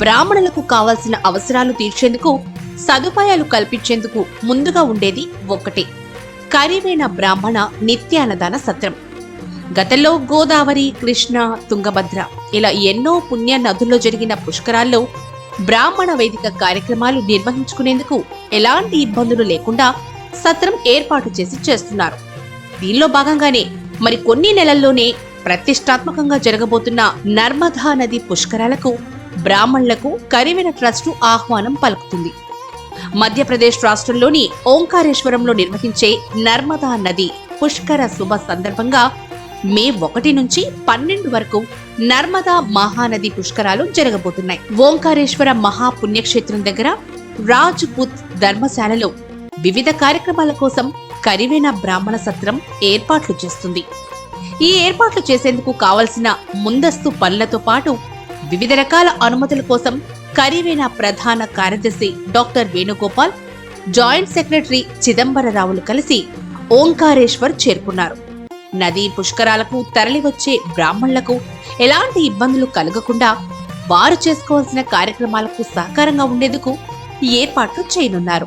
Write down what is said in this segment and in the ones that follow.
బ్రాహ్మణులకు కావాల్సిన అవసరాలు తీర్చేందుకు సదుపాయాలు కల్పించేందుకు ముందుగా ఉండేది ఒక్కటే. కరివేణ బ్రాహ్మణ నిత్యాన్నదాన సత్రం. గతంలో గోదావరి కృష్ణ తుంగభద్ర ఇలా ఎన్నో పుణ్య నదుల్లో జరిగిన పుష్కరాల్లో బ్రాహ్మణ వేదిక కార్యక్రమాలు నిర్వహించుకునేందుకు ఎలాంటి ఇబ్బందులు లేకుండా సత్రం ఏర్పాటు చేసి చేస్తున్నారు. దీనిలో భాగంగానే మరి కొన్ని నెలల్లోనే ప్రతిష్టాత్మకంగా జరగబోతున్న నర్మదా నది పుష్కరాలకు బ్రాహ్మణులకు కరివెన ట్రస్టు ఆహ్వానం పలుకుతుంది. మధ్యప్రదేశ్ రాష్ట్రంలోని ఓంకారేశ్వరంలో నిర్వహించే నర్మదా నది పుష్కర శుభ సందర్భంగా మే ఒకటి నుంచి పన్నెండు వరకు నర్మదా మహానది పుష్కరాలు జరగబోతున్నాయి. ఓంకారేశ్వర మహాపుణ్యక్షేత్రం దగ్గర రాజ్పుత్ ధర్మశాలలో వివిధ కార్యక్రమాల కోసం కరివేన బ్రాహ్మణ సత్రం ఏర్పాట్లు చేస్తుంది. ఈ ఏర్పాట్లు చేసేందుకు కావలసిన ముందస్తు పనులతో పాటు వివిధ రకాల అనుమతుల కోసం కరివేన ప్రధాన కార్యదర్శి డాక్టర్ వేణుగోపాల్ జాయింట్ సెక్రటరీ చిదంబరరావులు కలిసి ఓంకారేశ్వర్ చేరుకున్నారు. నదీ పుష్కరాలకు తరలివచ్చే బ్రాహ్మణులకు ఎలాంటి ఇబ్బందులు కలగకుండా వారు చేసుకోవాల్సిన కార్యక్రమాలకు సహకారంగా ఉండేందుకు ఈ ఏర్పాట్లు చేయనున్నారు.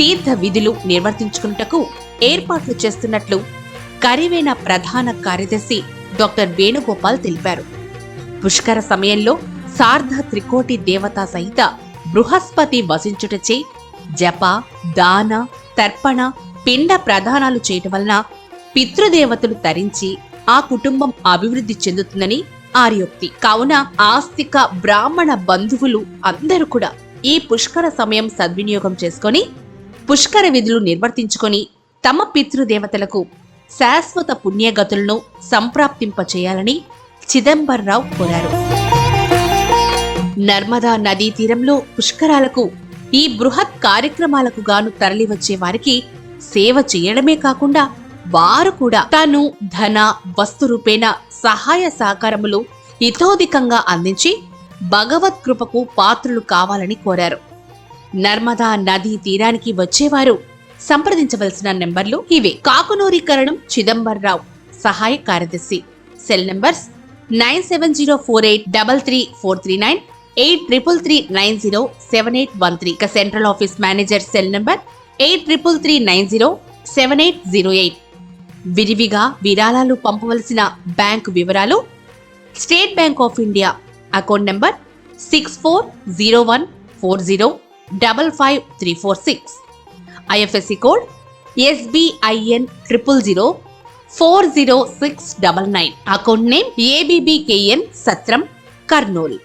తీర్థ విధులు నిర్వర్తించుకున్నటకు ఏర్పాట్లు చేస్తున్నట్లు కరివేన ప్రధాన కార్యదర్శి డాక్టర్ వేణుగోపాల్ తెలిపారు. పుష్కర సమయంలో సార్ధ త్రికోటి దేవత సహిత బృహస్పతి వసించుటచే జప దాన తర్పణ పిండ ప్రదానాలు చేయటం వలన పితృదేవతలు తరించి ఆ కుటుంబం అభివృద్ధి చెందుతుందని ఆర్యోక్తి. కావున ఆస్తిక బ్రాహ్మణ బంధువులు అందరూ కూడా ఈ పుష్కర సమయం సద్వినియోగం చేసుకొని పుష్కర విధులు నిర్వర్తించుకొని తమ పితృదేవతలకు శాశ్వత పుణ్యగతులను సంప్రాప్తింపచేయాలని చిదంబరరావు కోరారు. నర్మదా నదీ తీరంలో పుష్కరాలకు ఈ బృహత్ కార్యక్రమాలకు గాను తరలివచ్చే వారికి సేవ చేయడమే కాకుండా వారు కూడా తాను ధన వస్తు రూపేణ సహాయ సహకారములు ఇతోధికంగా అందించి భగవత్ కృపకు పాత్రులు కావాలని కోరారు. నర్మదా నదీ తీరానికి వచ్చేవారు. సంప్రదించవలసిన నెంబర్లు ఇవే. కాకునూరీకరణం చిదంబరరావు సహాయ కార్యదర్శి. Cell numbers nine seven zero four eight double three four three nine eight triple three nine zero seven eight one three. ఇక central office manager cell number eight triple three nine zero seven eight zero eight. విరివిగా విరాళాలు పంపవలసిన bank వివరాలు State Bank of India account number six four zero one four zero. Double five three four six I F S C code S B I N triple zero four zero six double nine account name ABBKN సత్రం కర్నూల్